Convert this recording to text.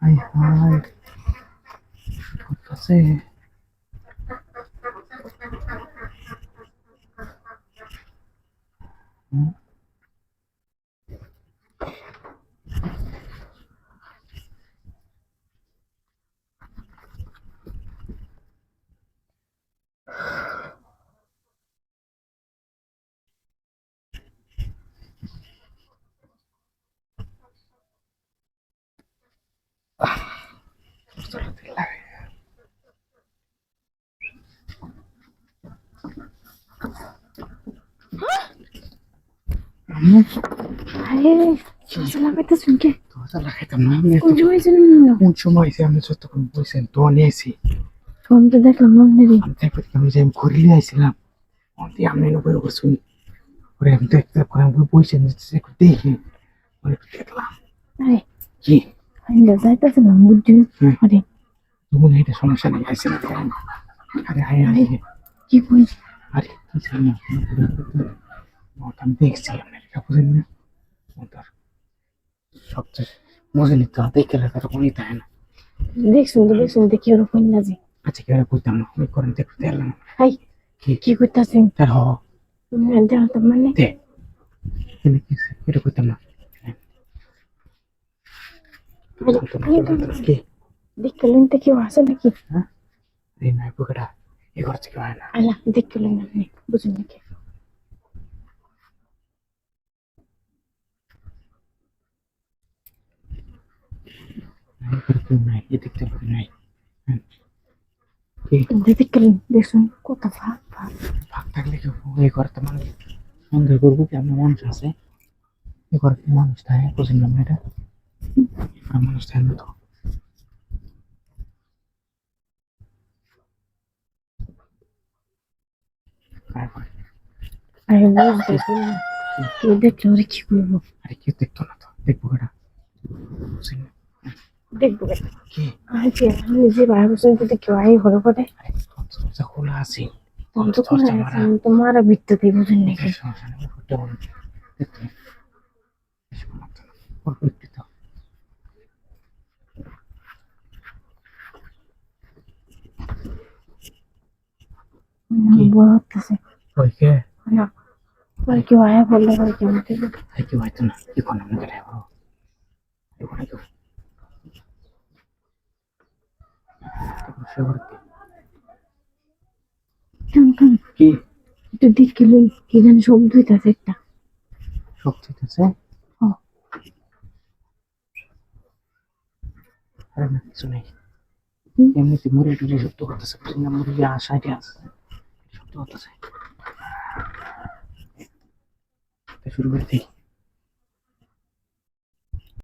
High high আছে আরে সরষে লাগাইতে শুনকে দরজা লাগাইতাম না আমি কোন সময় ছিল না? কোন সময় হয়েছে আমি যতক্ষণ বলছেন তো নিয়েছি আমি তো দেখলাম আমি দেখতে আমি যে আমি ঘুরিলে আইছিলাম অন্তি আমি নবই ওপর পরে আমি দেখতে পরে আমি বলছেন একটু দেখি পরে দেখলাম। আরে কি? আমি যাইতেছিলাম বুঝছি। হুম। আরে। এটা সমস্যা নেই আইছিলাম আরে আরে আরে কি কই আরে কি জানি আমি দেখছি। আপনার এটা বুঝেন না ওটার সবচেয়ে মজা নিতে হবে দেখে রাখার কোনই থাকে না। দেখছুন তো দেখছুন দেখি ওরকম না যে। আচ্ছা কেউ করতাম না? ওই করেন দেখতে দেখলাম। হাই কি? কি করতেছেন তার হ। দেখ তো মানে। দে। এনে কি এটা করতাম না। কি? দেখলেন তো কেউ আসে নাকি? এই নয় পোকাটা এ ঘর থেকে হয় না। আলা দেখলেন আপনি বুঝুন নাকি নাই ঘর কেউ নাই এদিক থেকে কেউ নাই হ্যাঁ। কি? দেখলেন দেখছুন কত ভাগ ভাগ ভাগ থাকলে কেউ এই ঘরতে মানুষ সন্দেহ করব কি? আপনার মানুষ আছে? এই ঘরে কি মানুষ থাকে? বুঝলেন এটা? আর মানুষ থাকে না তো। আরে বুঝতেছি কেউ দেখলে? কি করব আরে কেউ দেখতো না তো। দেখব না? দেখব? কি? নিজে বাইরে বসে যদি কেউ আই ঘরে করে খোলা আছে। তোমার ভিত্তিতে বুঝুন নাকি কেউ আয়া বললে কেউ না। কি আমাকে কি? একটু কি জানি শব্দ হইতাছে একটা। আছে ও আরে না কিছু নেই। এমনিতে মুড়ি টুড়ি শব্দ করতেছে না মুড়ি আশাইতে আছে। শব্দ করতেছে। শুরু করে দিই